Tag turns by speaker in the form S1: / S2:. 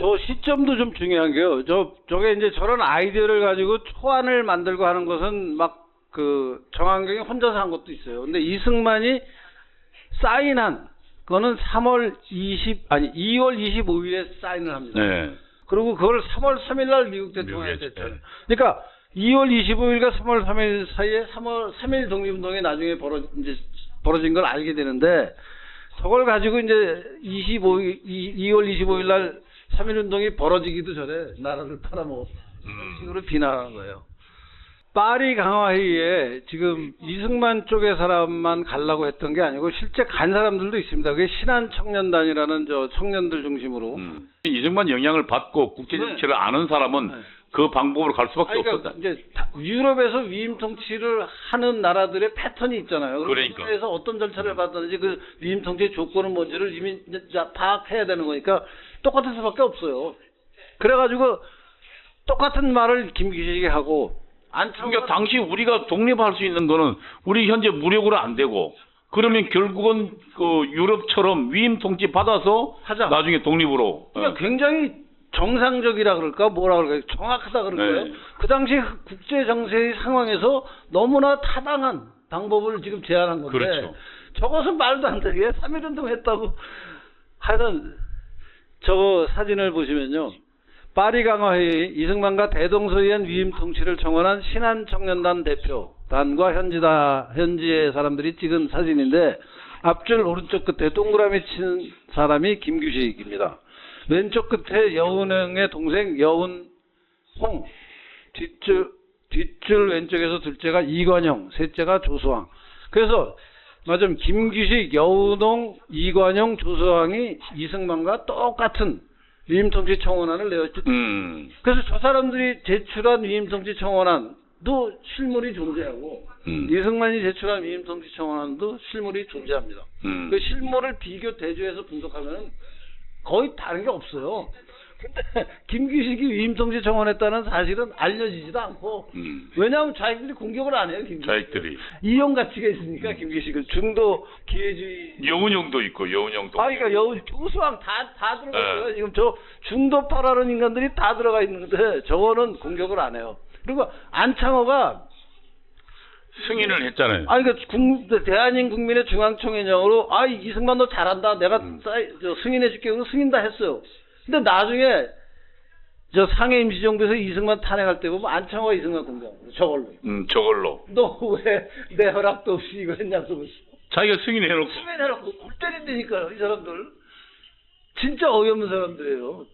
S1: 저 시점도 좀 중요한 게요. 저 저게 이제 저런 아이디어를 가지고 초안을 만들고 하는 것은 막 그 정한경이 혼자서 한 것도 있어요. 근데 이승만이 사인한 그거는 3월 20 아니 2월 25일에 사인을 합니다.
S2: 네.
S1: 그리고 그걸 3월 3일 날 미국 대통령이
S2: 미국에,
S1: 됐잖아요.
S2: 네.
S1: 그러니까 2월 25일과 3월 3일 사이에 3월 3일 독립운동이 나중에 벌어 이제 벌어진 걸 알게 되는데 저걸 가지고 이제 25일 2월 25일 날 3일 운동이 벌어지기도 전에 나라를 팔아먹었다. 이런 식으로 비난하는 거예요. 파리 강화회의에 지금 이승만 쪽의 사람만 가려고 했던 게 아니고 실제 간 사람들도 있습니다. 그게 신한 청년단이라는 저 청년들 중심으로
S2: 음. 이승만 영향을 받고 국제 정치를 아는 사람은
S1: 네.
S2: 그 방법으로 갈 수밖에
S1: 아니, 그러니까
S2: 없었다.
S1: 이제 다- 유럽에서 위임 통치를 하는 나라들의 패턴이 있잖아요.
S2: 그러니까.
S1: 그래서 어떤 절차를 받았는지 그 위임 통치의 조건은 뭔지를 이미 이제 파악해야 되는 거니까 똑같을 수밖에 없어요. 그래가지고 똑같은 말을 김기식이 하고 안창호가
S2: 그러니까 당시 우리가 독립할 수 있는 거는 우리 현재 무력으로 안 되고 그러면 결국은 그 유럽처럼 위임 통치 받아서
S1: 하자.
S2: 나중에 독립으로
S1: 그러니까 굉장히 정상적이라 그럴까 뭐라 그럴까 정확하다 그럴까요?
S2: 네.
S1: 그 당시 국제 정세의 상황에서 너무나 타당한 방법을 지금 제안한 건데
S2: 그렇죠.
S1: 저것은 말도 안 되게 3.1 운동 했다고 하여튼 저거 사진을 보시면요. 파리 강화회의 이승만과 대동소이한 위임 통치를 청원한 신한 청년단 대표단과 현지다 현지의 사람들이 찍은 사진인데 앞줄 오른쪽 끝에 동그라미 친 사람이 김규식입니다. 왼쪽 끝에 여운행의 동생 여운홍 뒷줄 뒷줄 왼쪽에서 둘째가 이관영 셋째가 조수왕 그래서 맞음 김규식 여운홍 이관영 조수왕이 이승만과 똑같은 위임통치 청원안을 내었죠.
S2: 음.
S1: 그래서 저 사람들이 제출한 위임통치 청원안도 실물이 존재하고
S2: 음.
S1: 이승만이 제출한 위임통치 청원안도 실물이 존재합니다.
S2: 음.
S1: 그 실물을 비교 대조해서 분석하면 거의 다른 게 없어요. 근데 김규식이 위임통치 청원했다는 사실은 알려지지도 않고
S2: 음.
S1: 왜냐하면 자기들이 공격을 안 해요. 김규식.
S2: 자익들이
S1: 이용 가치가 있으니까 김규식은 중도 기회주의
S2: 여운형도 있고 여운형도
S1: 아, 그러니까 여우 우수왕 다, 다 들어갔어요.
S2: 네.
S1: 지금 저 중도파라는 인간들이 다 들어가 있는데 저거는 공격을 안 해요. 그리고 안창호가
S2: 승인을 했잖아요.
S1: 아니 그 국, 대한민 국민의 중앙총회장으로 아 이승만 너 잘한다. 내가
S2: 음.
S1: 사이, 저 승인해줄게. 승인 다 했어요. 근데 나중에 저 상해 임시정부에서 이승만 탄핵할 때 보면 안창호가 이승만 공격 저걸로.
S2: 음, 저걸로
S1: 너 왜 내 허락도 없이 이거 했냐고.
S2: 자기가 승인해놓고
S1: 승인해놓고 골 때린다니까요, 이 사람들. 진짜 어이없는 사람들이에요.